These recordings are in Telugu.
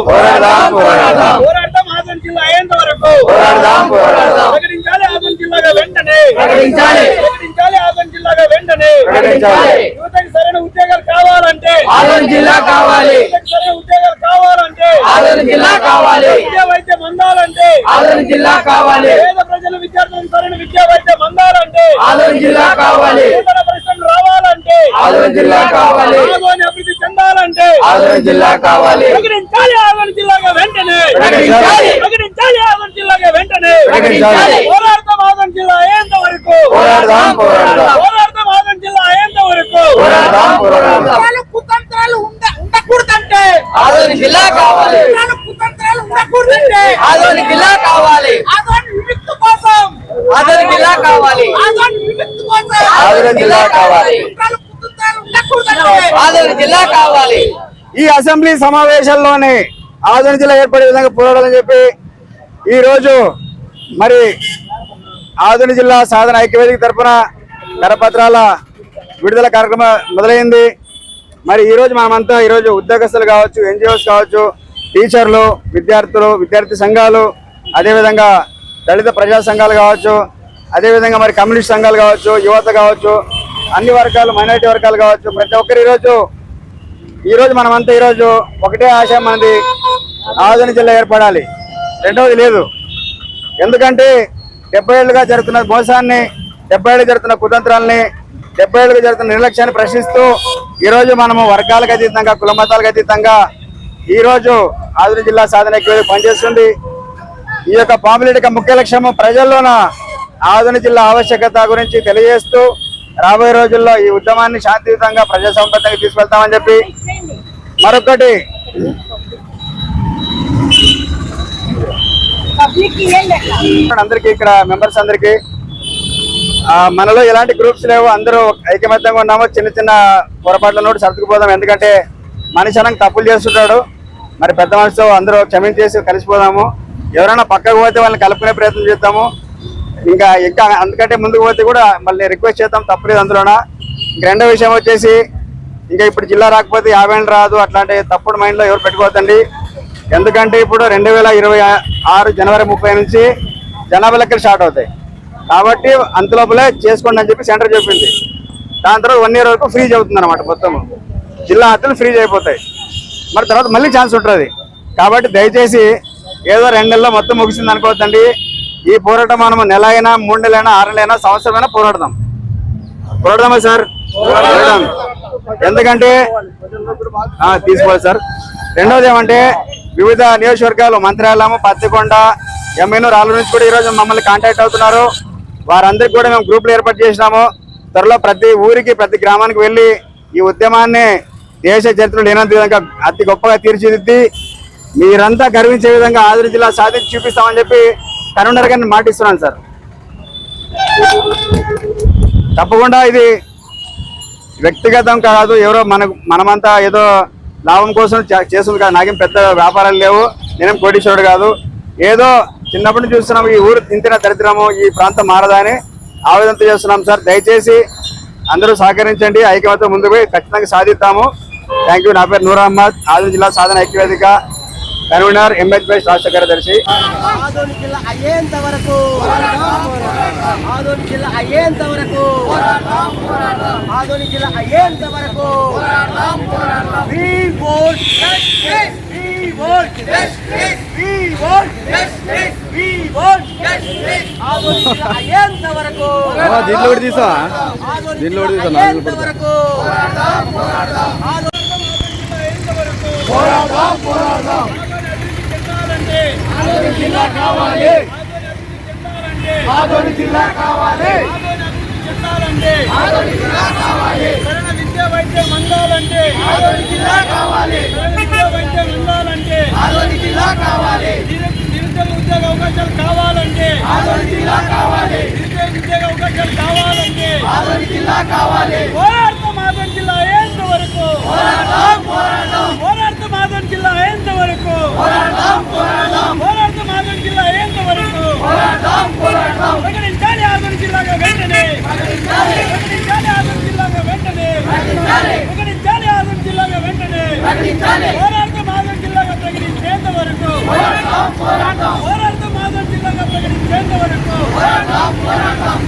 పోరాడదాం పోరాడతాం ఆదం జిల్లా అయ్యేంత వరకు. పోరాడదాం పోరాడదాం. ప్రకటించాలి ఆదం జిల్లాగా వెంటనే. ప్రకటించాలి. ఆదం జిల్లాగా వెంటనే. యువతకి సరైన ఉద్యోగాలు కావాలంటే. ఆదరణ జిల్లా కావాలి. సరైన ఉద్యోగాలు కావాలంటే. ఆదరణ జిల్లా కావాలి. విద్యా వైద్యం అందాలంటే ఆదరణ జిల్లా కావాలి. పేద ప్రజల విద్యార్థులకు సరైన విద్యా వైద్యం అందాలంటే ఆదరణ జిల్లా కావాలి. నూతన పరిశ్రమలు రావాలంటే. ఆదరణ జిల్లా కావాలి. ఆదోని అభివృద్ధి చెందాలంటే. ఆదరణ జిల్లా కావాలి. ప్రకటించాలి ఆదోని జిల్లాగా వెంటనే. ప్రకటించాలి. ప్రకటించాలి ఆదోని జిల్లాగా వెంటనే. ప్రకటించాలి. పోరాడతాం ఆదోని జిల్లా అయ్యేంత వరకు. పోరాడదాం పోరాడదాం పోరాడతాం ఆదోని జిల్లా అయ్యేంత వరకు పోరాడదాం పోరాడదాం కుట్రలు కుతంత్రాలు ఉండ ఉండకూడదంటే ఆదరణ జిల్లా కావాలి కుట్రలు కుతంత్రాలు ఉండకూడదంటే ఆదరణ జిల్లా కావాలి ఆదోని విముక్తి కోసం ఆదరణ జిల్లా కావాలి ఆదోని విముక్తి కోసం ఆదరణ జిల్లా కావాలి కుట్రలు కుతంత్రాలు ఉండకూడదంటే ఆదరణ జిల్లా కావాలి ఈ అసెంబ్లీ సమావేశంలోనే ఆదరణ జిల్లా ఏర్పడే విధంగా పోరాడాలని చెప్పి ఈరోజు మరి ఆదరణ జిల్లా సాధన ఐక్యవేదిక తరఫున కరపత్రాల విడుదల కార్యక్రమం మొదలైంది. మరి ఈరోజు మనమంతా ఈరోజు ఉద్యోగస్తులు కావచ్చు ఎన్జిఓస్ కావచ్చు టీచర్లు విద్యార్థులు విద్యార్థి సంఘాలు అదేవిధంగా దళిత ప్రజా సంఘాలు కావచ్చు అదేవిధంగా మరి కమ్యూనిస్ట్ సంఘాలు కావచ్చు యువత కావచ్చు అన్ని వర్గాలు మైనారిటీ వర్గాలు కావచ్చు ప్రతి ఒక్కరు ఈరోజు ఈ రోజు మనమంతా ఈరోజు ఒకటే ఆశ మనది. ఆదరణ జిల్లా ఏర్పడాలి. రెండవది లేదు. ఎందుకంటే డెబ్బై ఏళ్ళుగా జరుగుతున్న మోసాన్ని డెబ్బై ఏళ్ళు జరుగుతున్న కుతంత్రాలని డెబ్బై ఏళ్ళుగా జరుగుతున్న నిర్లక్ష్యాన్ని ప్రశ్నిస్తూ ఈరోజు మనము వర్గాలకు అతీతంగా కుల మతాలకు అతీతంగా ఈరోజు రోజు జిల్లా సాధన ఎక్కువ పనిచేస్తుంది. ఈ యొక్క పాపులేట్ ముఖ్య లక్ష్యము ప్రజల్లోన ఆదరణ జిల్లా ఆవశ్యకత గురించి తెలియజేస్తూ రాబోయే రోజుల్లో ఈ ఉద్యమాన్ని శాంతియుతంగా ప్రజాసంపత్తికి తీసుకెళ్తామని చెప్పి మరొకటి అందరికీ ఇక్కడ మెంబర్స్ అందరికీ మనలో ఎలాంటి గ్రూప్స్ లేవు అందరూ ఐకమత్యంగా ఉన్నాము చిన్న చిన్న పొరపాట్ల నోటి సర్దుకుపోదాం. ఎందుకంటే మనిషి అనంగా తప్పులు చేస్తుంటాడు. మరి పెద్ద మనిషితో అందరూ క్షమించేసి కలిసిపోదాము. ఎవరైనా పక్కకు పోతే వాళ్ళని కలుపుకునే ప్రయత్నం చేద్దాము. ఇంకా ఇంకా అందుకంటే ముందుకు పోతే కూడా మళ్ళీ రిక్వెస్ట్ చేద్దాం తప్పలేదు అందులోన. ఇంక రెండో విషయం వచ్చేసి ఇంకా ఇప్పుడు జిల్లా రాకపోతే యాభై ఏళ్ళు రాదు అట్లాంటి తప్పుడు మైండ్లో ఎవరు పెట్టుకోవద్దండి. ఎందుకంటే ఇప్పుడు రెండు వేల ఇరవై ఆరు జనవరి ముప్పై నుంచి జనాభా లెక్కలు స్టార్ట్ అవుతాయి. కాబట్టి అంతలోపలే చేసుకోండి అని చెప్పి సెంటర్ చెప్పింది. దాని తర్వాత వన్ ఇయర్ వరకు ఫ్రీజ్ అవుతుంది అనమాట మొత్తం. జిల్లా హద్దులు ఫ్రీజ్ అయిపోతాయి. మరి తర్వాత మళ్ళీ ఛాన్స్ ఉంటుంది. కాబట్టి దయచేసి ఏదో రెండు నెలల్లో మొత్తం ముగిసింది అనుకోవద్దండి. ఈ పోరాటం మనం నెల అయినా మూడు నెలలైనా ఆరు నెలలైనా సంవత్సరమైనా పోరాడదాం. పోరాడదామా సార్? పోరాడదాం. ఎందుకంటే తీసుకోవాలి సార్. రెండవది ఏమంటే వివిధ నియోజకవర్గాలు మంత్రాలయం పత్తికొండ ఎమ్మెనూరు రాళ్ళ నుంచి కూడా ఈరోజు మమ్మల్ని కాంటాక్ట్ అవుతున్నారు. వారందరికీ కూడా మేము గ్రూపులు ఏర్పాటు చేసినాము. త్వరలో ప్రతి ఊరికి ప్రతి గ్రామానికి వెళ్ళి ఈ ఉద్యమాన్ని దేశ చరిత్రలో లేనంత విధంగా అతి గొప్పగా తీర్చిదిద్ది మీరంతా గర్వించే విధంగా ఆదిరి జిల్లా సాధించి చూపిస్తామని చెప్పి కరీంనగర్ గారిని మాటిస్తున్నాను సార్. తప్పకుండా ఇది వ్యక్తిగతం కాదు ఎవరో మన మనమంతా ఏదో లాభం కోసం చే- చేస్తుంది కాదు నాకేం పెద్ద వ్యాపారాలు లేవు. నేనేం కోటీశ్వరుడు కాదు. ఏదో చిన్నప్పటి నుంచి చూస్తున్నాం ఈ ఊరు ఇంతిన దరిద్రము ఈ ప్రాంతం మారదని ఆవేదన ఆవేదనతో చేస్తున్నాం సార్. దయచేసి అందరూ సహకరించండి. ఐక్యమత్యం ముందుకు ఖచ్చితంగా సాధిస్తాము. థ్యాంక్ యూ నా పేరు నూర్ అహ్మద్ ఆదిలాబాద్ జిల్లా సాధన ఐక్యవేదిక. కన్వీనర్ ఎంహెచ్పై రాష్ట్ర కార్యదర్శి ఆదోని జిల్లా అయ్యేంత వరకు ఆదోని జిల్లా అయ్యేంత వరకు ఆదోని జిల్లా అయ్యేంత వరకు దీంట్లో కూడా తీసా ఆదోని దీనిలో జిల్లా కూడా తీసా, అయ్యేంత వరకు ఆదోని జిల్లా కావాలి. ఆదోని జిల్లా కావాలి. ఆదోని జిల్లా కావాలి. సరైన విద్యా వైద్యం అందాలంటే ఆదోని జిల్లా కావాలి. సరైన విద్యా వైద్యం అందాలంటే ఆదోని జిల్లా కావాలి. నిరుద్యోగ ఉద్యోగ అవకాశాలు కావాలంటే ఆదోని జిల్లా కావాలి. నిరుద్యోగ ఉద్యోగ అవకాశాలు కావాలంటే ఆదోని జిల్లా కావాలి పోరాడతాం ఆదోని జిల్లా అయ్యేంత వరకు పోరాడతాం పోరాడతాం పోరాడతాం ಮಾದನ್ಗಿಲ್ಲ ಎಂದವರೆಗೂ ಹೋರಾಟ ಮಾದನ್ಗಿಲ್ಲ ಎಂದವರೆಗೂ ಮಗನಿನ ಜಾಲಿ ಆದನ್ಗಿಲ್ಲಾಗ ವೆಂಟನೆ ಮಗನಿನ ಜಾಲಿ ಆದನ್ಗಿಲ್ಲಾಗ ವೆಂಟನೆ ಮಗನಿನ ಜಾಲಿ ಆದನ್ಗಿಲ್ಲಾಗ ವೆಂಟನೆ ಹೋರಾಟ ಮಾದನ್ಗಿಲ್ಲಾಗ ಪ್ರಗತಿ ಎಂದವರೆಗೂ ಹೋರಾಟ ಮಾದನ್ಗಿಲ್ಲಾಗ ಪ್ರಗತಿ ಎಂದವರೆಗೂ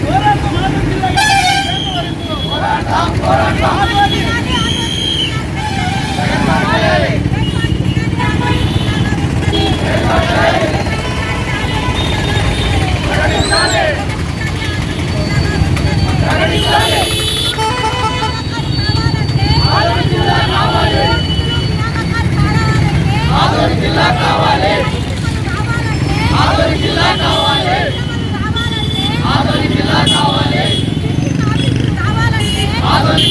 ಹೋರಾಟ ಮಾದನ್ಗಿಲ್ಲಾಗ ಹೋರಾಟ ಹೋರಾಟ ಹೋರಾಟ కావాలి. ఆదోని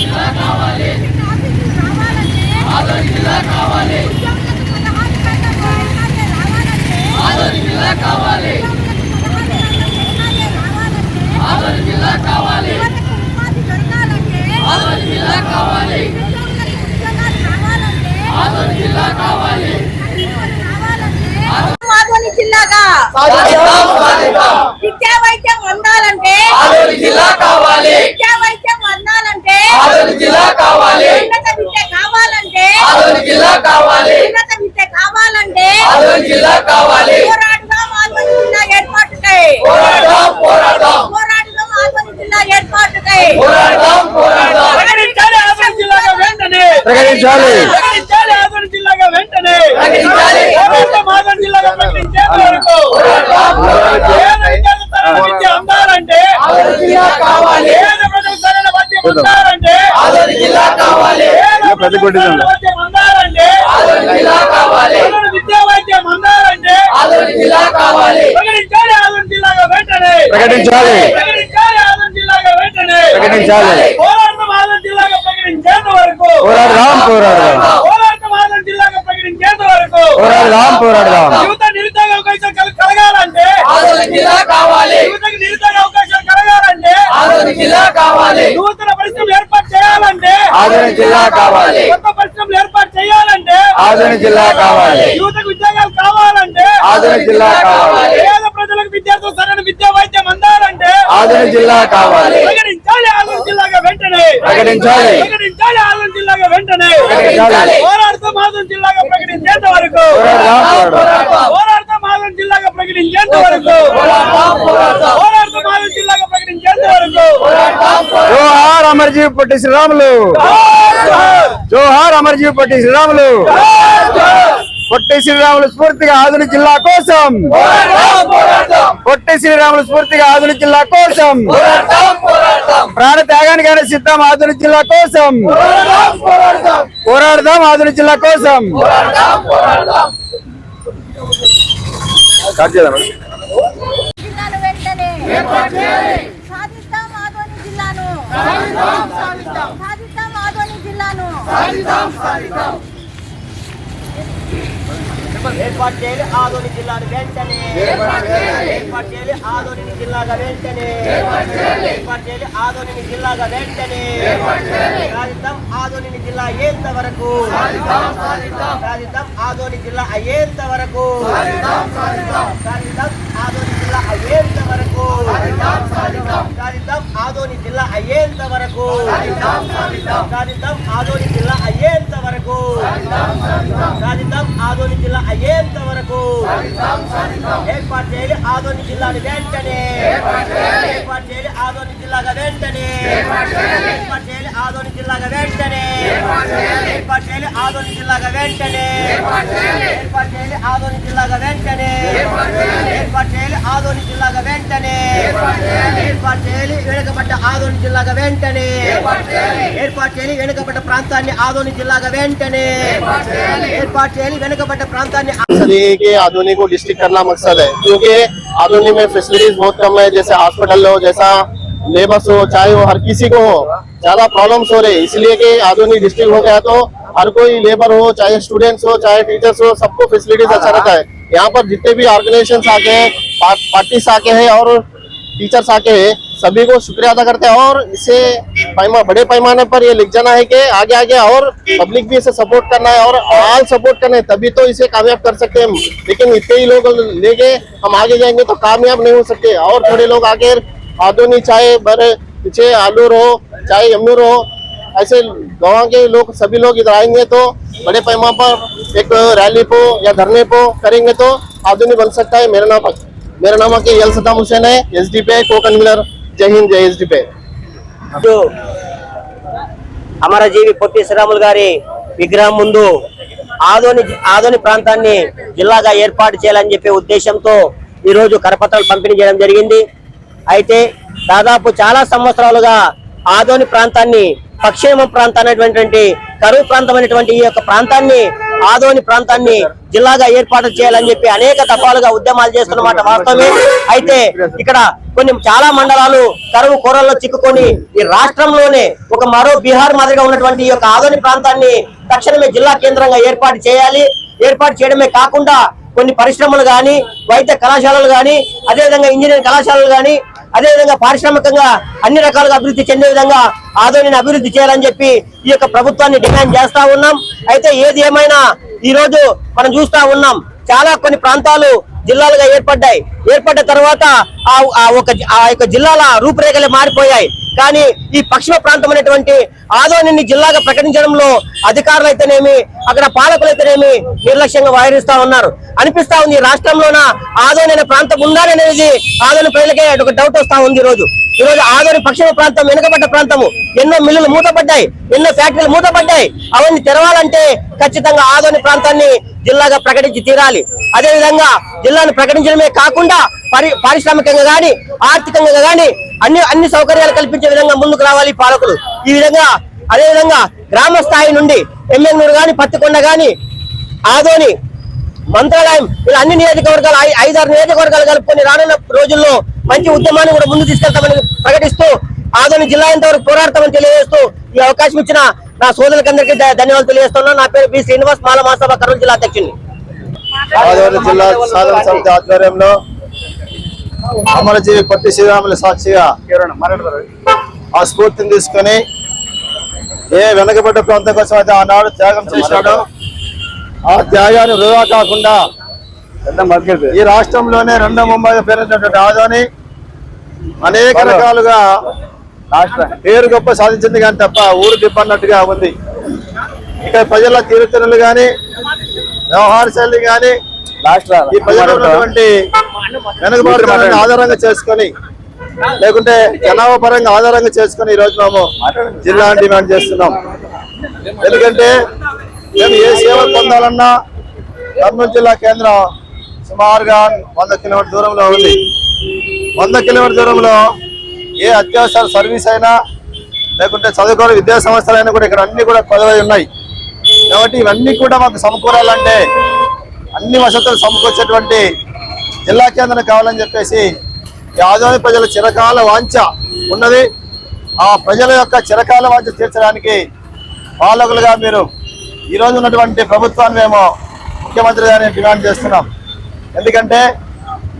మాధవని కావాలి సాధిద్దాం, సాధిద్దాం. విద్యా వైద్యం అందాలంటే ఆదోని జిల్లా కావాలి. విద్యా వైద్యం అందాలంటే ఆదోని జిల్లా కావాలి. ఉన్నత విద్య కావాలంటే ఆదోని జిల్లా కావాలి. ఉన్నత విద్య కావాలంటే జిల్లా కావాలి. పోరాడుదాం మాధవని జిల్లా ఏర్పాటుకై. పోరాడదాం పోరాడదాం. పోరాడుదాం మాధవని జిల్లా ఏర్పాటుకై. పోరాడదాం పోరాడదాం. ప్రకటించాలి ఆదోని జిల్లాగా వెంటనే ప్రకటించాలి ప్రకటించాలి ఆదోని జిల్లాగా వెంటనే ఆదోని జిల్లాగా ప్రకటించేంత వరకు పోరాడదాం, పోరాడదాం. ప్రకటించాలి ఆదోని జిల్లాగా వెంటనే. ప్రకటించాలి. ప్రకటించాలి ఆదోని జిల్లాగా వెంటనే ప్రకటించాలి పోరాటం ఆదోని జిల్లాగా ప్రకటించేంత వరకు పోరాడదాం పోరాడదాం పోరాటం ఆదోని జిల్లాగా ప్రకటించేంత వరకు పోరాడదాం పోరాడదాం. యువత నిరుద్యోగ అవకాశాలు కలగాలంటే జిల్లా కావాలి. యువతకు నిరుద్యోగ అవకాశాలు కలగాలంటే జిల్లా కావాలి. నూతన పరిశ్రమలు ఏర్పాటు చేయాలంటే జిల్లా కావాలి. కొత్త పరిశ్రమలు ఏర్పాటు చేయాలంటే జిల్లా కావాలి. యువతకు ఉద్యోగాలు కావాలంటే జిల్లా కావాలి. పేద ప్రజలకు విద్యార్థులు సరైన విద్యా వైద్యం అందాలంటే జిల్లా కావాలి. ప్రకటించాలి ఆదోని జిల్లాగా వెంటనే. ప్రకటించాలి. ప్రకటించాలి జిల్లాగా వెంటనే. ప్రకటించాలి. ఆదోని జిల్లాగా ప్రకటించేంత వరకు. పోరాడుతూ ఆదోని జిల్లాగా ప్రకటించేంత వరకు. పోరాడుతూ ఆదోని జిల్లాగా ప్రకటించేంత వరకు. జోహార్ అమర్జీవి పొట్టి శ్రీరాములు. జోహార్! అమర్జీవి పొట్టి శ్రీరాములు. పొట్టి శ్రీరాములు స్ఫూర్తిగా ఆధునిక జిల్లా కోసం. పొట్టి శ్రీరాములు స్ఫూర్తిగా ఆధునిక జిల్లా కోసం. ప్రాణ త్యాగానికైనా సిద్ధం ఆధునిక జిల్లా కోసం. పోరాడదాం ఆధునిక జిల్లా కోసం. జిల్లాను వెంటనే సాధిస్తాం ఆదోని జిల్లాను. సాధిస్తాం ఆదోని జిల్లాను. ఏర్పాటు చేయాలి. ఆదోని జిల్లాను వెంటనే. ఏర్పాటు చేయాలి. ఆదోని జిల్లాగా వెంటనే. ఏర్పాటు చేయాలి. ఆదోని జిల్లాగా వెంటనే. సాధిద్దాం ఆదోని జిల్లా అయ్యేంత వరకు. సాధిద్దాం ఆదోని జిల్లా అయ్యేంత వరకు. సాధిద్దాం అయ్యేంత వరకు సాధిద్దాం. ఆదోని జిల్లా అయ్యేంత వరకు సాధిద్దాం. ఆదోని జిల్లా అయ్యేంత వరకు సాధిద్దాం. ఆదోని జిల్లా అయ్యేంత వరకు ఏర్పాటు చేయాలి ఆదోని జిల్లాని వెంటనే. ఏర్పాటు చేయాలి ఆదోని జిల్లాగా వెంటనే ఏర్పాటు చేయాలి ఆదోని జిల్లాగా వెంటనే ఏర్పాటు చేయాలి ఆదోని జిల్లాగా వెంటనే ఏర్పాటు చేయాలి ఆదోని జిల్లాగా వెంటనే ఏర్పాటు చేయాలి ఆదోని జిల్లాగా వెంటనే ఏర్పాటు చేయాలి వెనుకబడ్డ ఆదోని జిల్లాగా వెంటనే ఏర్పాటు చేయాలి వెనుకబడ్డ ప్రాంతాన్ని ఆదోని జిల్లాగా వెంటనే ఏర్పాటు చేయాలి వెనుకబడ్డ ప్రాంతాన్ని मकसद ये है कि आधुनिक को डिस्ट्रिक्ट करना मकसद है क्योंकि आधुनिक में फैसिलिटीज बहुत कम है जैसे हॉस्पिटल हो जैसा लेबर्स हो चाहे वो हर किसी को हो ज़्यादा प्रॉब्लम्स हो रहे इसलिए कि आधुनिक डिस्ट्रिक्ट हो गया तो हर कोई लेबर हो चाहे स्टूडेंट्स हो चाहे टीचर्स हो सबको फैसिलिटीज़ अच्छा रहता है। यहाँ पर जितने भी ऑर्गेनाइजेशन आके हैं पार्टीज़ आके हैं और टीचर्स आके हैं सभी को शुक्रिया अदा करते हैं। और इसे पैमा बड़े पैमाने पर ये लिख जाना है कि आगे आगे और पब्लिक भी इसे सपोर्ट करना है और ऑल सपोर्ट करना है तभी तो इसे कामयाब कर सकते हैं लेकिन इतने ही लोग लेके हम आगे जाएँगे तो कामयाब नहीं हो सकते। और थोड़े लोग आगे आदोनी चाहे बड़े पीछे आलूर हो चाहे यमुर हो ऐसे गांव के लोग सभी लोग इधर आएंगे तो बड़े पैमाने पर एक रैली को या धरने को करेंगे तो आधुनिक बन सकता है मेरा नाम मेरा नाम के यल सद्दाम हुसैन है एस डी पे को कन्वीनर जय हिंद जय एस डी पे ఇప్పుడు అమరజీవి పొట్టి శ్రీరాములు గారి విగ్రహం ముందు ఆదోని ఆదోని ప్రాంతాన్ని జిల్లాగా ఏర్పాటు చేయాలని చెప్పే ఉద్దేశంతో ఈ రోజు కరపత్రాలు పంపిణీ చేయడం జరిగింది అయితే దాదాపు చాలా సంవత్సరాలుగా ఆదోని ప్రాంతాన్ని పక్షేమ ప్రాంతం అనేటువంటి కరువు ప్రాంతం అనేటువంటి ఈ యొక్క ప్రాంతాన్ని ఆదోని ప్రాంతాన్ని జిల్లాగా ఏర్పాటు చేయాలని చెప్పి అనేక తపాలుగా ఉద్యమాలు చేస్తున్నమాట వాస్తవమే. అయితే ఇక్కడ కొన్ని చాలా మండలాలు కరువు కూరల్లో చిక్కుకొని ఈ రాష్ట్రంలోనే ఒక మరో బీహార్ మాదిరిగా ఉన్నటువంటి ఈ యొక్క ఆదోని ప్రాంతాన్ని తక్షణమే జిల్లా కేంద్రంగా ఏర్పాటు చేయాలి. ఏర్పాటు చేయడమే కాకుండా కొన్ని పరిశ్రమలు గాని వైద్య కళాశాలలు గాని అదేవిధంగా ఇంజనీరింగ్ కళాశాలలు గాని అదేవిధంగా పారిశ్రామికంగా అన్ని రకాలుగా అభివృద్ధి చెందే విధంగా ఆదోనిని అభివృద్ధి చేయాలని చెప్పి ఈ యొక్క ప్రభుత్వాన్ని డిమాండ్ చేస్తా ఉన్నాం. అయితే ఏది ఏమైనా ఈ రోజు మనం చూస్తా ఉన్నాం. చాలా కొన్ని ప్రాంతాలు జిల్లాలుగా ఏర్పడ్డాయి. ఏర్పడ్డ తర్వాత ఆ ఆ ఒక ఆ యొక్క జిల్లాల రూపురేఖలు మారిపోయాయి. కానీ ఈ పశ్చిమ ప్రాంతం అనేటువంటి ఆదోనిని జిల్లాగా ప్రకటించడంలో అధికారులు అయితేనేమి అక్కడ పాలకులు అయితేనేమి నిర్లక్ష్యంగా వ్యవహరిస్తా ఉన్నారు. అనిపిస్తా ఉంది ఈ రాష్ట్రంలోన ఆదోని అనే ప్రాంతం ఉండాలనేది ఆదోని ప్రజలకే ఒక డౌట్ వస్తా ఉంది ఈ ఈరోజు ఆదోని పశ్చిమ ప్రాంతం వెనుకబడ్డ ప్రాంతము. ఎన్నో మిల్లులు మూతపడ్డాయి ఎన్నో ఫ్యాక్టరీలు మూతపడ్డాయి. అవన్నీ తెరవాలంటే ఖచ్చితంగా ఆదోని ప్రాంతాన్ని జిల్లాగా ప్రకటించి తీరాలి. అదే విధంగా జిల్లాను ప్రకటించడమే కాకుండా పరి పారిశ్రామికంగా కానీ ఆర్థికంగా కానీ అన్ని అన్ని సౌకర్యాలు కల్పించే విధంగా ముందుకు రావాలి పాలకులు. ఈ విధంగా అదే విధంగా గ్రామ స్థాయి నుండి ఎమ్మెల్యూరు కానీ పత్తికొండ కానీ ఆదోని మంత్రాలయం ఇలా అన్ని నియోజకవర్గాలు ఐదారు నియోజకవర్గాలు కలుపుకొని రానున్న రోజుల్లో మంచి ఉద్యమాన్ని కూడా ముందు తీసుకెళ్తామని ప్రకటిస్తూ ఆదోని జిల్లా ఇంతవరకు పోరాడతామని తెలియజేస్తూ ఈ అవకాశం ఇచ్చిన నా సోదరులందరికీ ధన్యవాదాలు తెలియజేస్తున్నా. నా పేరు బి శ్రీనివాస్ మాల మహాసభ కర్నూలు జిల్లా అధ్యక్షుడిని ఆదోని జిల్లా సాధన సమితి ఆధ్వర్యంలో అమరజీవి పొట్టి శ్రీరాములు సాక్షిగా ఆ స్ఫూర్తిని తీసుకొని ఏ వెనకబడ్డ ప్రాంతం కోసం అయితే ఆనాడు త్యాగం చేశాడో ఆ త్యాగాన్ని వృధా కాకుండా ఈ రాష్ట్రంలోనే రెండో ముంబై పేరున్నటువంటి ఆదోని అనేక రకాలుగా పేరు గొప్ప సాధించింది కానీ తప్ప ఊరు దిబ్బన్నట్టుగా ఉంది. ఇక్కడ ప్రజల తీరుతెన్నులు గాని వ్యవహార శైలి గాని ఈ ప్రజలు ఉన్నటువంటి వెనుకబాటుతనాన్ని ఆధారంగా చేసుకొని లేకుంటే జనాభా పరంగా ఆధారంగా చేసుకొని ఈ రోజు మేము జిల్లా డిమాండ్ చేస్తున్నాం. ఎందుకంటే మేము ఏ సేవలు పొందాలన్నా కర్నూలు జిల్లా కేంద్రం సుమారుగా వంద కిలోమీటర్ దూరంలో ఉంది. వంద కిలోమీటర్ దూరంలో ఏ అత్యవసర సర్వీస్ అయినా లేకుంటే చదువుకోని విద్యా సంస్థలు అయినా కూడా ఇక్కడ అన్ని కూడా కొదవై ఉన్నాయి. కాబట్టి ఇవన్నీ కూడా మాకు సమకూరాలంటే అన్ని వసతులు సమకూర్చేటువంటి జిల్లా కేంద్రం కావాలని చెప్పేసి ఈ ఆదోని ప్రజల చిరకాల వాంఛ ఉన్నది. ఆ ప్రజల యొక్క చిరకాల వాంఛ తీర్చడానికి పాలకులుగా మీరు ఈ ఉన్నటువంటి ప్రభుత్వాన్ని మేము ముఖ్యమంత్రి గారిని డిమాండ్ చేస్తున్నాం. ఎందుకంటే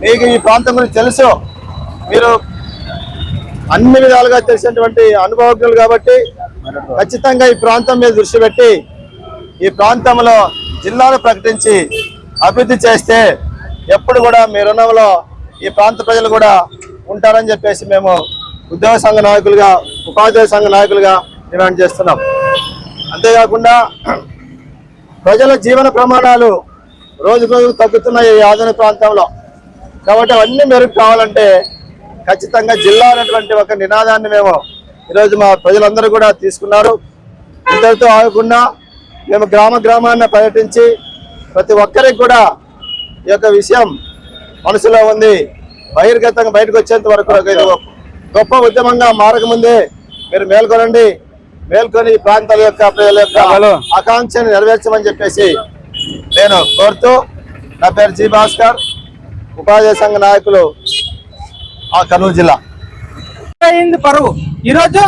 మీకు ఈ ప్రాంతం గురించి తెలుసు. మీరు అన్ని విధాలుగా తెలిసినటువంటి అనుభవజ్ఞులు కాబట్టి ఖచ్చితంగా ఈ ప్రాంతం మీద దృష్టి పెట్టి ఈ ప్రాంతంలో జిల్లాను ప్రకటించి అభివృద్ధి చేస్తే ఎప్పుడు కూడా మీ రుణంలో ఈ ప్రాంత ప్రజలు కూడా ఉంటారని చెప్పేసి మేము ఉద్యోగ సంఘ నాయకులుగా ఉపాధ్యాయ సంఘ నాయకులుగా డిమాండ్ చేస్తున్నాం. అంతేకాకుండా ప్రజల జీవన ప్రమాణాలు రోజు రోజు తగ్గుతున్నాయి ఈ ఆధునిక ప్రాంతంలో. కాబట్టి అవన్నీ మెరుగు కావాలంటే ఖచ్చితంగా జిల్లా అనేటువంటి ఒక నినాదాన్ని మేము ఈరోజు మా ప్రజలందరూ కూడా తీసుకున్నారు. ఇంతటితో ఆగకుండా మేము గ్రామ గ్రామాన్ని పర్యటించి ప్రతి ఒక్కరికి కూడా ఈ యొక్క విషయం మనసులో ఉంది. బహిర్గతంగా బయటకు వచ్చేంత వరకు ఇది గొప్ప ఉద్యమంగా మారకముందే మీరు మేల్కొనండి. మేల్కొని ఈ ప్రాంతాల యొక్క ప్రజల యొక్క ఆకాంక్షను నెరవేర్చమని చెప్పేసి నేను కోరుతూ నా పేరు జి భాస్కర్. ఉపాధ్యాయ సంఘ నాయకులు ఆ కర్నూలు జిల్లా. అయింది పరువు. ఈరోజు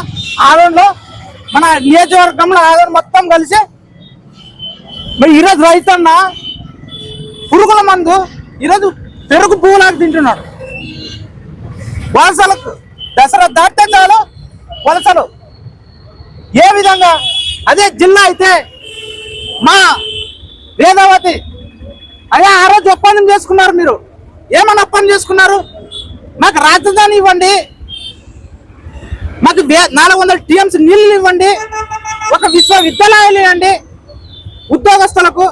ఆదోన్లో మన నియోజకవర్గంలో ఆదోన్ మొత్తం కలిసి మరి ఈరోజు రైతన్న పురుగుల మందు ఈరోజు పెరుగు పువ్వులాగా తింటున్నాడు. వలసలకు దసరా దాటితే చాలు. వలసలు ఏ విధంగా అదే జిల్లా అయితే మా వేదావతి అదే ఆ రోజు ఒప్పందం చేసుకున్నారు మీరు. ఏమన్నా పని చేసుకున్నారు? మాకు రాజధాని ఇవ్వండి. మాకు నాలుగు వందల టీఎంసీ నీళ్ళు ఇవ్వండి. ఒక విశ్వవిద్యాలయాలు ఇవ్వండి ఉద్యోగస్తులకు.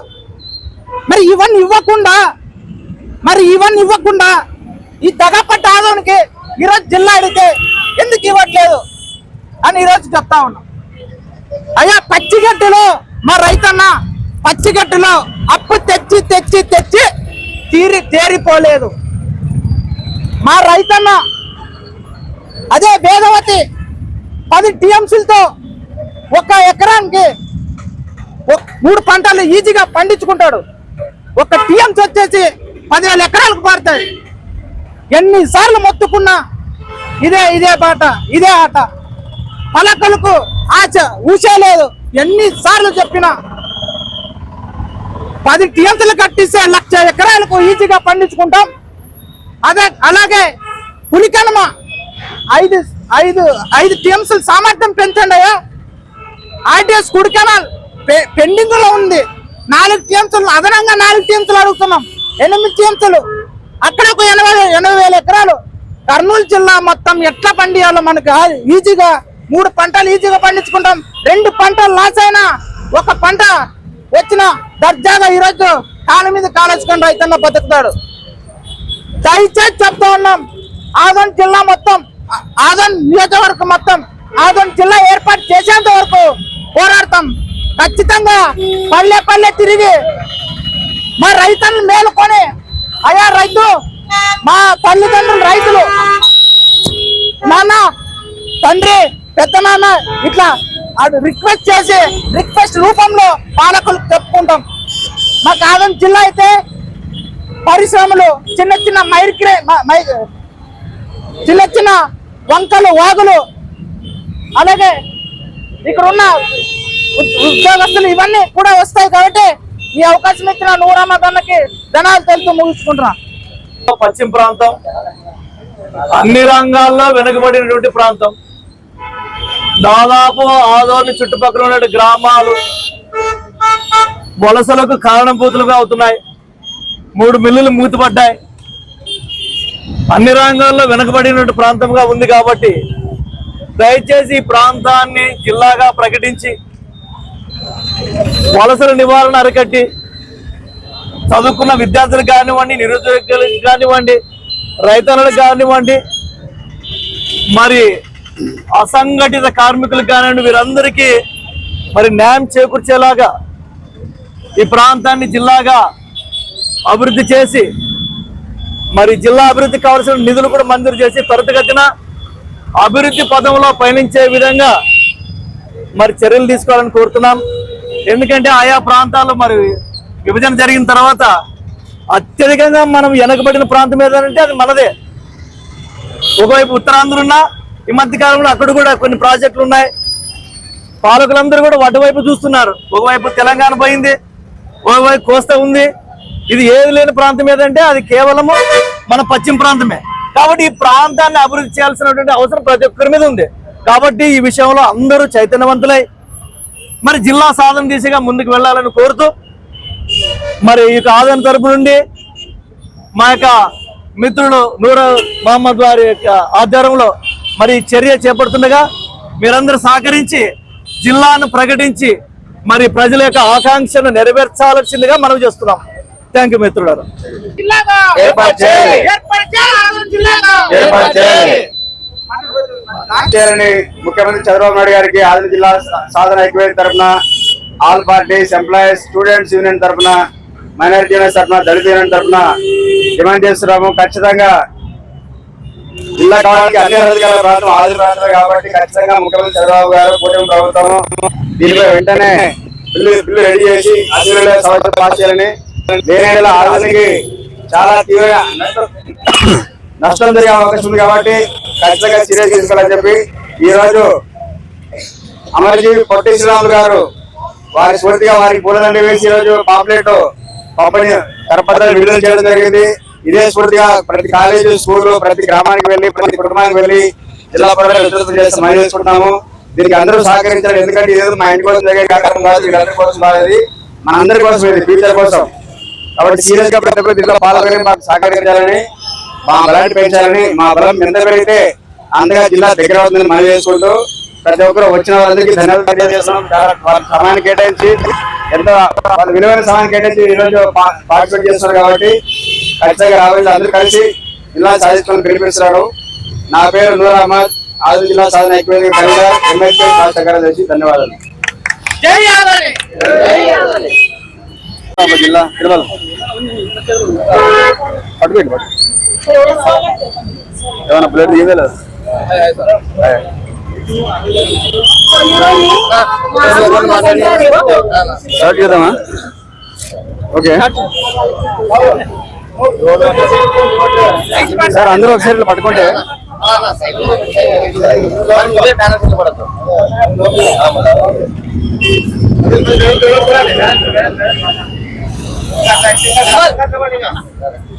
మరి ఇవన్నీ ఇవ్వకుండా మరి ఇవన్నీ ఇవ్వకుండా ఈ దగపట్ట ఆదోనికి ఈరోజు జిల్లా అడిగితే ఎందుకు ఇవ్వట్లేదు అని ఈరోజు చెప్తా ఉన్నాం. అయ్యా పచ్చిగడ్డిలో మా రైతన్న పచ్చిగడ్డిలో అప్పు తెచ్చి తెచ్చి తెచ్చి తీరి తేరిపోలేదు. మా రైతన్న అదే వేదవతి పది టీఎంసీలతో ఒక ఎకరానికి ఒక- మూడు పంటలు ఈజీగా పండించుకుంటాడు. ఒక టీఎంసీ వచ్చేసి పదివేల ఎకరాలకు పారుతాయి ఎన్నిసార్లు మొత్తుకున్నా ఇదే ఇదే పాట ఇదే ఆట. పలకలకు ఆచ ఊసే లేదు. ఎన్నిసార్లు చెప్పినా పది టీఎంసీలు కట్టిస్తే లక్ష ఎకరాలకు ఈజీగా పండించుకుంటాం. అదే అలాగే పులికనుమ ఐదు ఐదు ఐదు టీఎంసీల సామర్థ్యం పెంచండి అయ్యా. ఆర్టీఎస్ కుడి కెనాల్ పె- పెండింగ్లో ఉంది. నాలుగు టీఎంసీలు అదనంగా నాలుగు టీఎంసీలు అడుగుతున్నాం. ఎనిమిది టీఎంసీలు. అక్కడ ఒక ఎనభై ఎనభై వేల ఎకరాలు. కర్నూలు జిల్లా మొత్తం ఎట్లా పండియాలో మనకు ఈజీగా మూడు పంటలు ఈజీగా పండించుకుంటాం. రెండు పంటలు లాస్ అయినా ఒక పంట వచ్చిన దర్జాగా ఈరోజు కాళ్ళ మీద కాలేసుకొని రైతన్న బతుకుతాడు. దయచేసి చెప్తా ఉన్నాం ఆదోన్ జిల్లా మొత్తం ఆ- ఆదోన్ నియోజకవర్గం మొత్తం ఆదోన్ జిల్లా ఏర్పాటు చేసేంత వరకు పోరాడతాం. ఖచ్చితంగా పల్లె పల్లె తిరిగి మా రైతులను మేలుకొని అయ్యా రైతు మా తల్లిదండ్రులు రైతులు నాన్న తండ్రి పెద్ద నాన్న ఇట్లా రిక్వెస్ట్ చేసి రిక్వెస్ట్ రూపంలో పాలకులు చెప్పుకుంటాం. మా కాదని జిల్లా అయితే పరిశ్రమలు చిన్న చిన్న మైర్క్రే మై చిన్న చిన్న వంకలు వాగులు అలాగే ఇక్కడ ఉన్న ఉద్యోగస్తులు ఇవన్నీ కూడా వస్తాయి కాబట్టి ఈ అవకాశం ఇచ్చిన నూరమ్మ గన్నకి ధనాలు తెలుతూ ముగించుకుంటున్నా. పశ్చిమ ప్రాంతం అన్ని రంగాల్లో వెనుకబడినటువంటి ప్రాంతం. దాదాపు ఆదోని చుట్టుపక్కల ఉన్న గ్రామాలు వలసలకు కారణభూతులుగా అవుతున్నాయి. మూడు మిల్లులు మూతపడ్డాయి. అన్ని రంగాల్లో వెనుకబడినటువంటి ప్రాంతంగా ఉంది కాబట్టి దయచేసి ఈ ప్రాంతాన్ని జిల్లాగా ప్రకటించి వలసల నివారణ అరికట్టి చదువుకున్న విద్యార్థులకు కానివ్వండి నిరుద్యోగులకు కానివ్వండి రైతన్నలకు కానివ్వండి మరి అసంఘటిత కార్మికులు కానివ్వండి వీరందరికీ మరి న్యాయం చేకూర్చేలాగా ఈ ప్రాంతాన్ని జిల్లాగా అభివృద్ధి చేసి మరి జిల్లా అభివృద్ధి కావాల్సిన నిధులు కూడా మంజూరు చేసి త్వరితగతిన అభివృద్ధి పదంలో పయనించే విధంగా మరి చర్యలు తీసుకోవాలని కోరుతున్నాం. ఎందుకంటే ఆయా ప్రాంతాల్లో మరి విభజన జరిగిన తర్వాత అత్యధికంగా మనం వెనకబడిన ప్రాంతం ఏదంటే అది మనదే. ఒకవైపు ఉత్తరాంధ్రున్నా ఈ మధ్య కాలంలో అక్కడ కూడా కొన్ని ప్రాజెక్టులు ఉన్నాయి. పాలకులందరూ కూడా అటువైపు చూస్తున్నారు. ఒకవైపు తెలంగాణ పోయింది ఒకవైపు కోస్తా ఉంది. ఇది ఏది లేని ప్రాంతం ఏదంటే అది కేవలము మన పశ్చిమ ప్రాంతమే. కాబట్టి ఈ ప్రాంతాన్ని అభివృద్ధి చేయాల్సినటువంటి అవసరం ప్రతి ఒక్కరి మీద ఉంది. కాబట్టి ఈ విషయంలో అందరూ చైతన్యవంతులై మరి జిల్లా సాధన దిశగా ముందుకు వెళ్ళాలని కోరుతూ మరి ఈ యొక్క తరపు నుండి మా యొక్క మిత్రుడు నూర మహమ్మద్ వారి యొక్క ఆధ్వర్యంలో మరి చర్య చేపడుతుండగా మీరందరూ సహకరించి జిల్లాను ప్రకటించి మరి ప్రజల యొక్క ఆకాంక్షను నెరవేర్చాల్సిందిగా మనం చేస్తున్నాం. థ్యాంక్ యూ మిత్రుడు జిల్లాగా ఏర్పాటు చేయాలి. ఏర్పాటు చేయాలి. ఆదోని జిల్లాగా ఏర్పాటు చేయాలి. చేయాలని ముఖ్యమంత్రి చంద్రబాబు నాయుడు గారికి ఆదిలాబాద్ జిల్లా సాధన ఐక్యవేది తరఫున all parties employees students union తరఫున మైనారిటీ యూనియన్ తరఫున దళిత యూనియన్ తరఫున డిమాండ్ చేస్తున్నాము. ఖచ్చితంగా జిల్లా కావడానికి అన్ని అర్హతలు ప్రాంతం ఆది ప్రాంతం కాబట్టి ఖచ్చితంగా ముఖ్యమంత్రి చంద్రబాబు గారు కూటమి ప్రభుత్వం దీనిపై వెంటనే బిల్లు బిల్లు రెడీ చేసి అసెంబ్లీలో సమస్య పాస్ చేయాలని లేని ఆదానికి చాలా తీవ్రంగా నష్టం జరిగే అవకాశం ఉంది కాబట్టి ఖచ్చితంగా సీరియస్ తీసుకోవాలని చెప్పి ఈరోజు అమరజీవి పొట్టి శ్రీరాములు గారు వారి స్ఫూర్తిగా వారికి పూలదండ వేసి ఈరోజు రోజు పాంప్లెట్ పంపిణీ కరపత్రాలు విడుదల చేయడం జరిగింది. ఇదే స్ఫూర్తిగా ప్రతి కాలేజీ స్కూల్ ప్రతి గ్రామానికి వెళ్ళి ప్రతి కుటుంబానికి వెళ్ళి జిల్లా పరిపాలన విస్తృతం చేసి మనం చేసుకుంటాము దీనికి అందరూ సహకరించాలి. ఎందుకంటే ఇదేదో మా ఇంటి కోసం జరిగే కార్యక్రమం కాదు వీళ్ళందరి కోసం కాదు ఇది. మన అందరి కోసం ఇది ఫ్యూచర్ కోసం. కాబట్టి సీరియస్గా ప్రతి ఒక్కరు దీంట్లో పాల్గొని మాకు సహకరించాలని మా బలాన్ని పెంచాలని మా బలం ఎంత పెరిగితే అందుగా జిల్లా దగ్గర అవుతుందని మనం చేసుకుంటూ ప్రతి ఒక్కరు వచ్చిన వాళ్ళందరికీ ధన్యవాదాలు తెలియజేస్తున్నాం. వాళ్ళ సమయాన్ని కేటాయించి ఎంతో వాళ్ళ విలువైన సమయాన్ని కేటాయించి ఈరోజు రోజు పార్టిసిపేట్ చేస్తున్నారు కాబట్టి ఖచ్చితంగా రావాలి అందరూ కలిసి జిల్లా సాధించుకొని పిలిపిస్తున్నారు నా పేరు నూర్ అహ్మద్. ఆదిలాబాద్ జిల్లా సాధన కరీంనగర్ రాష్ట్ర చేసి ధన్యవాదాలు. జిల్లా తిరుమల పట్టుకోండి పట్టు ఏమన్నా బ్లడ్ ఇవ్వలేదు స్టార్ట్ చేద్దామా? ఓకే సార్ అందరూ ఒకసారి ఇట్లా పట్టుకుంటే.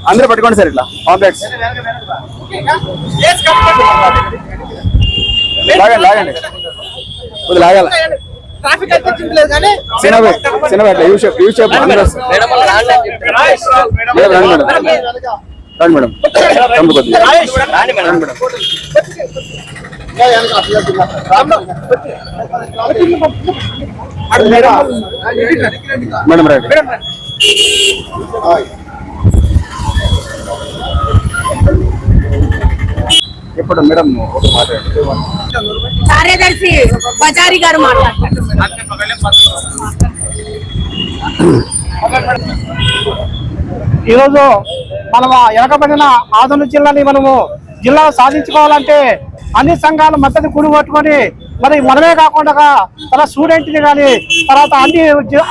అందరూ పట్టుకోండి సార్ ఇట్లా కాంప్లెక్స్. లాగండి లాగండి. కొద్ది లాగాలి. సినిమా సినిమా ఇట్లా యూ షేప్ యూ షేప్ అందరూ వస్తారు. మేడం రండి మేడం రండి మేడం రండి కొద్దిగా రండి మేడం మేడం రండి ఇప్పుడు మేడం ఒక మాట్లాడండి కార్యదర్శి బజారి గారు మాట్లాడతారు. ఈరోజు మనం ఆ వెనకబడిన ఆధునిక జిల్లాని మనము జిల్లా సాధించుకోవాలంటే అన్ని సంఘాల మద్దతు కూడగట్టుకొని మరి మనమే కాకుండా తన స్టూడెంట్ని కానీ తర్వాత అన్ని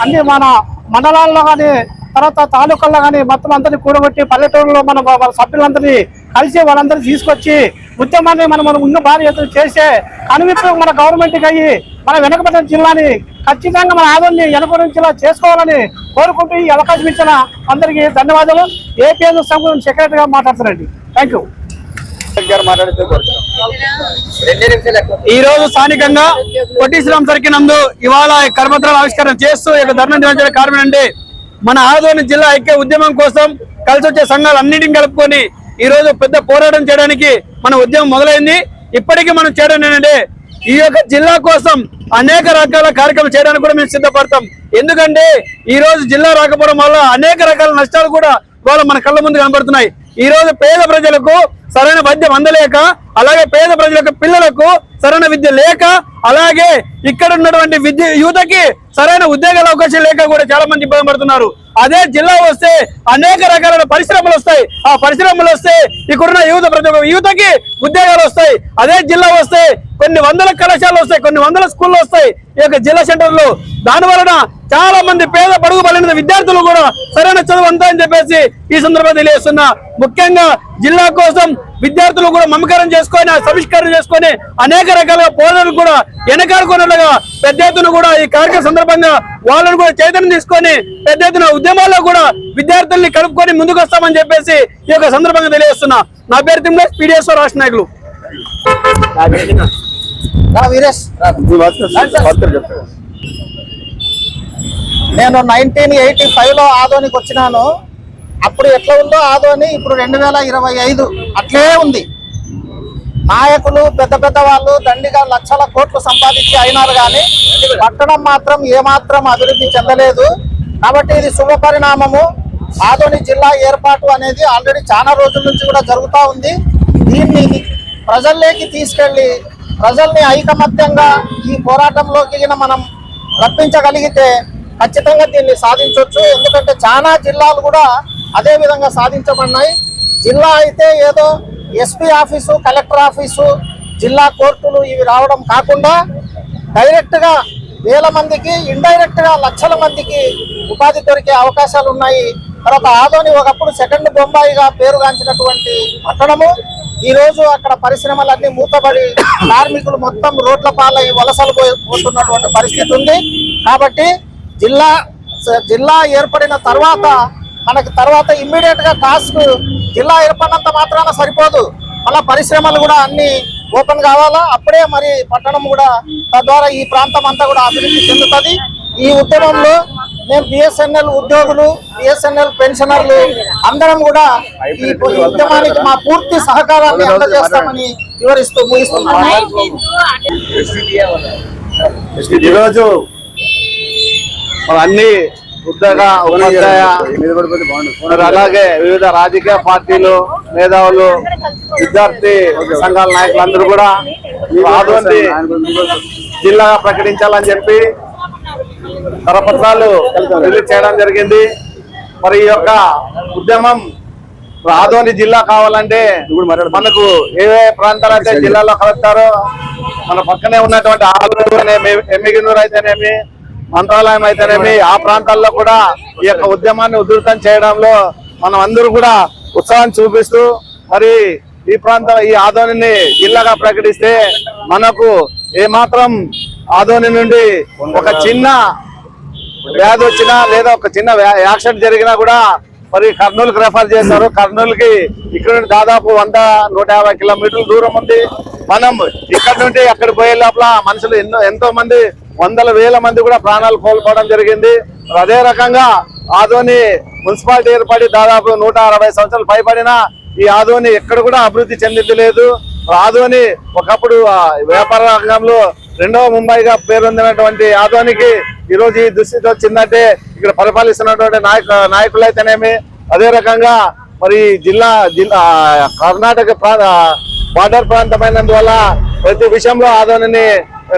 అన్ని మన మండలాల్లో కానీ తర్వాత తాలూకాల్లో కానీ మొత్తం అందరినీ కూడగొట్టి పల్లెటూరులో మన మన సభ్యులందరినీ కలిసి వాళ్ళందరినీ తీసుకొచ్చి ఉద్యమాన్ని మనం మనం ఉన్న భారీ ఎత్తున చేసే కనువిప్పు మన గవర్నమెంట్కి అయ్యి మన వెనకబడిన జిల్లాని ఖచ్చితంగా మన ఆదరణని వెనకబడిన జిల్లా చేసుకోవాలని కోరుకుంటూ ఈ అవకాశం ఇచ్చిన అందరికీ ధన్యవాదాలు. ఏపీ సంఘం సెక్రటరీగా మాట్లాడుతున్నారండి. థ్యాంక్ యూ ఈ రోజు స్థానికంగా పొట్టిశ్రామ్ సర్కిల్ నందు ఇవాళ కర్మత్రాలు ఆవిష్కరణ చేస్తూ ఈ యొక్క ధర్మ దినోత్సవ కారణం అంటే మన ఆదోని జిల్లా ఐక్య ఉద్యమం కోసం కలిసి వచ్చే సంఘాలు అన్నింటిని కలుపుకొని ఈరోజు పెద్ద పోరాటం చేయడానికి మన ఉద్యమం మొదలైంది. ఇప్పటికీ మనం చేయడం ఏంటంటే ఈ యొక్క జిల్లా కోసం అనేక రకాల కార్యక్రమాలు చేయడానికి కూడా మేము సిద్ధపడతాం. ఎందుకంటే ఈ రోజు జిల్లా రాకపోవడం వల్ల అనేక రకాల నష్టాలు కూడా ఇవాళ మన కళ్ళ ముందు కనబడుతున్నాయి. ఈ రోజు పేద ప్రజలకు సరైన వైద్యం అందలేక అలాగే పేద ప్రజలకు పిల్లలకు సరైన విద్య లేక అలాగే ఇక్కడ ఉన్నటువంటి విద్య యువతకి సరైన ఉద్యోగాల అవకాశం లేక కూడా చాలా మంది ఇబ్బంది పడుతున్నారు. అదే జిల్లా వస్తే అనేక రకాల పరిశ్రమలు వస్తాయి. ఆ పరిశ్రమలు వస్తే ఇక్కడున్న యువత ప్రతి ఒక్క యువతకి ఉద్యోగాలు వస్తాయి. అదే జిల్లా వస్తే కొన్ని వందల కళాశాలలు వస్తాయి కొన్ని వందల స్కూళ్ళు వస్తాయి. ఈ యొక్క జిల్లా సెంటర్లు దాని వలన చాలా మంది పేద పడుగు పడిన విద్యార్థులు కూడా సరైన చదువు అంతా అని చెప్పేసి ఈ సందర్భంగా తెలియజేస్తున్నా. ముఖ్యంగా జిల్లా కోసం విద్యార్థులు కూడా మమకారం చేసుకొని ఆ చేసుకొని అనేక రకాల పోరాటాలు కూడా వెనకాడుకున్నట్లుగా పెద్ద ఎత్తున కూడా ఈ కార్యక్రమ సందర్భంగా వాళ్ళను కూడా చైతన్యం తీసుకొని పెద్ద ఎత్తున ఉద్యమాల్లో కూడా విద్యార్థుల్ని కలుపుకొని ముందుకు వస్తామని చెప్పేసి ఈ యొక్క సందర్భంగా తెలియజేస్తున్నా. నా పేరు తిమ్మేష్ పీడిఎస్ రాష్ట్ర నాయకులు. నేను నైన్టీన్ ఎయిటీ ఫైవ్లో ఆదోనికి వచ్చినాను. అప్పుడు ఎట్లా ఉందో ఆదోని ఇప్పుడు రెండు వేల ఇరవై ఐదు అట్లే ఉంది. నాయకులు పెద్ద పెద్ద వాళ్ళు దండిగా లక్షల కోట్లు సంపాదించి అయినారు కానీ పట్టణం మాత్రం ఏమాత్రం అభివృద్ధి చెందలేదు. కాబట్టి ఇది శుభ పరిణామము. ఆదోని జిల్లా ఏర్పాటు అనేది ఆల్రెడీ చాలా రోజుల నుంచి కూడా జరుగుతూ ఉంది. దీన్ని ప్రజల్లోకి తీసుకెళ్ళి ప్రజల్ని ఐకమత్యంగా ఈ పోరాటంలోకి మనం రప్పించగలిగితే ఖచ్చితంగా దీన్ని సాధించవచ్చు ఎందుకంటే చాలా జిల్లాలు కూడా అదే విధంగా సాధించబడినాయి. జిల్లా అయితే ఏదో ఎస్పీ ఆఫీసు కలెక్టర్ ఆఫీసు జిల్లా కోర్టులు ఇవి రావడం కాకుండా డైరెక్ట్గా వేల మందికి ఇండైరెక్ట్గా లక్షల మందికి ఉపాధి దొరికే అవకాశాలు ఉన్నాయి తర్వాత ఆదోని ఒకప్పుడు సెకండ్ బొంబాయిగా పేరుగాంచినటువంటి పట్టణము ఈ రోజు అక్కడ పరిశ్రమలన్నీ మూతబడి కార్మికులు మొత్తం రోడ్ల పాలై వలసలు పోతున్నటువంటి పరిస్థితి ఉంది. కాబట్టి జిల్లా జిల్లా ఏర్పడిన తర్వాత మనకి తర్వాత ఇమ్మీడియట్గా టాస్క్ జిల్లా ఏర్పడినంత మాత్రాన సరిపోదు. మళ్ళా పరిశ్రమలు కూడా అన్ని ఓపెన్ కావాలా? అప్పుడే మరి పట్టణం కూడా తద్వారా ఈ ప్రాంతం అంతా కూడా అభివృద్ధి చెందుతుంది. ఈ ఉద్యమంలో మేము బిఎస్ఎన్ఎల్ ఉద్యోగులు బిఎస్ఎన్ఎల్ పెన్షనర్లు అందరం కూడా ఈ ఉద్యమానికి మా పూర్తి సహకారాన్ని అందజేస్తామని వివరిస్తూ ముగిస్తున్నాం. ఈరోజు అన్ని ఉద్యోగ ఉపాధ్యాయ మరి అలాగే వివిధ రాజకీయ పార్టీలు మేధావులు విద్యార్థి సంఘాల నాయకులందరూ కూడా ఆదోని జిల్లాగా ప్రకటించాలని చెప్పి కరపత్రాలు రిలీజ్ చేయడం జరిగింది. మరి ఈ యొక్క ఉద్యమం ఆదోని జిల్లా కావాలంటే మనకు ఏ ఏ ప్రాంతాలు అయితే జిల్లాలో కలుపుతారో మన పక్కనే ఉన్నటువంటి ఆలూరు అనేమి ఎమ్మిగినూరు అయితేనేమి మంత్రాలయం అయితేనేమి ఆ ప్రాంతాల్లో కూడా ఈ యొక్క ఉద్యమాన్ని ఉధృతం చేయడంలో మనం అందరూ కూడా ఉత్సాహం చూపిస్తూ మరి ఈ ప్రాంతం ఈ ఆదోనిని జిల్లాగా ప్రకటిస్తే మనకు ఏమాత్రం ఆదోని నుండి ఒక చిన్న వ్యాధి వచ్చినా లేదా ఒక చిన్న యాక్సిడెంట్ జరిగినా కూడా మరి కర్నూలుకి రెఫర్ చేశారు. కర్నూలుకి ఇక్కడ నుండి దాదాపు వంద నూట యాభై కిలోమీటర్ల దూరం ఉంది. మనం ఇక్కడ నుండి అక్కడ పోయే లోపల మనుషులు ఎన్నో ఎంతో మంది వందల వేల మంది కూడా ప్రాణాలు కోల్పోవడం జరిగింది. అదే రకంగా ఆదోని మున్సిపాలిటీ ఏర్పడి దాదాపు నూట అరవై సంవత్సరాలు పైబడినా ఈ ఆదోని ఎక్కడ కూడా అభివృద్ధి చెందింది లేదు. ఆదోని ఒకప్పుడు వ్యాపార రంగంలో రెండవ ముంబైగా పేరొందినటువంటి ఆదోనికి ఈ రోజు ఈ దుస్థితి వచ్చిందంటే ఇక్కడ పరిపాలిస్తున్నటువంటి నాయక నాయకులు అయితేనేమి అదే రకంగా మరి జిల్లా జిల్లా కర్ణాటక ప్రా- బార్డర్ ప్రాంతమైనందువల్ల ప్రతి విషయంలో ఆదోనిని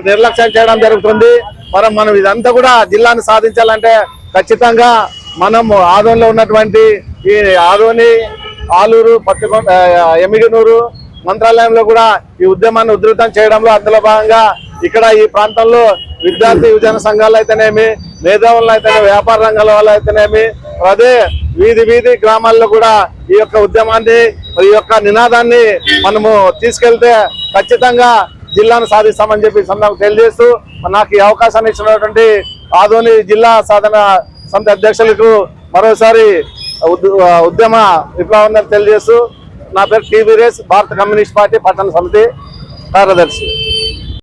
నిర్లక్ష్యం చేయడం జరుగుతుంది. మనం మనం ఇదంతా కూడా జిల్లాను సాధించాలంటే ఖచ్చితంగా మనం ఆదోనిలో ఉన్నటువంటి ఈ ఆదోని ఆలూరు పట్టుకొండ ఎమిగనూరు మంత్రాలయంలో కూడా ఈ ఉద్యమాన్ని ఉధృతం చేయడంలో అందులో భాగంగా ఇక్కడ ఈ ప్రాంతంలో విద్యార్థి యువజన సంఘాలు అయితేనేమి మేధావులు అయితేనే వ్యాపార రంగాల వాళ్ళు అయితేనేమి అదే వీధి వీధి గ్రామాల్లో కూడా ఈ యొక్క ఉద్యమాన్ని ఈ యొక్క నినాదాన్ని మనము తీసుకెళ్తే ఖచ్చితంగా జిల్లాను సాధిస్తామని చెప్పి సందర్భం తెలియజేస్తూ నాకు ఈ అవకాశాన్ని ఇచ్చినటువంటి ఆదోని జిల్లా సాధన సంత అధ్యక్షులకు మరోసారి ఉద్యమ విప్లవం తెలియజేస్తూ నా పేరు టీవీ రేస్ భారత కమ్యూనిస్ట్ పార్టీ పట్టణ సమితి కార్యదర్శి.